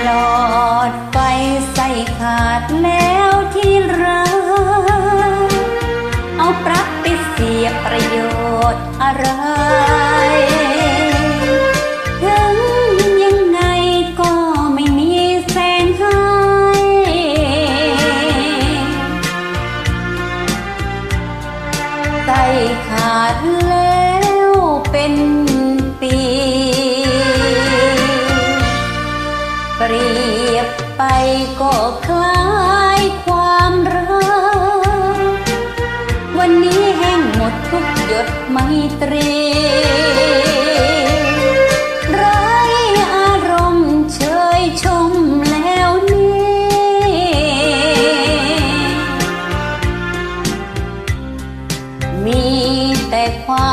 หลอดไฟใส่ขาดแล้วที่รักเอาปลั๊กไปเสียประโยชน์อะไร ถึงยังไงก็ไม่มีแสงให้ใส่ขาดแล้วเป็นปี 花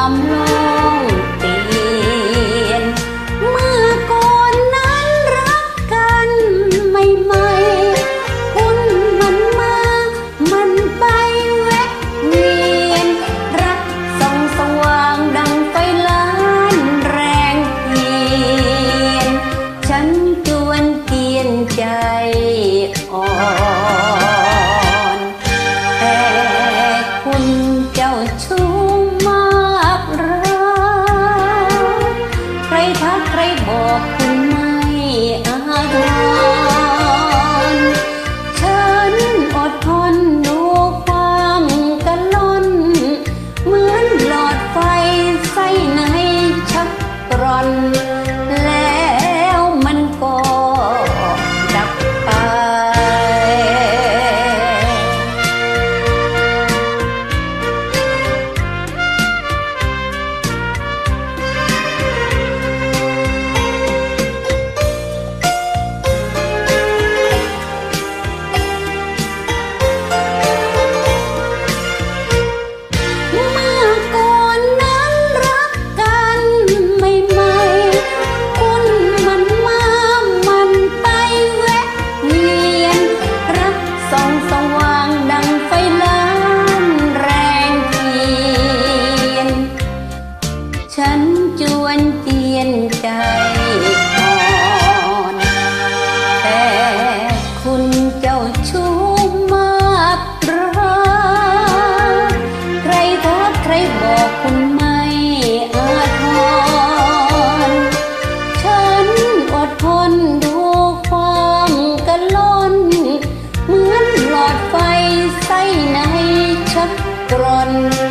ทักใครบอกคุณไม่อาจ ក្រន់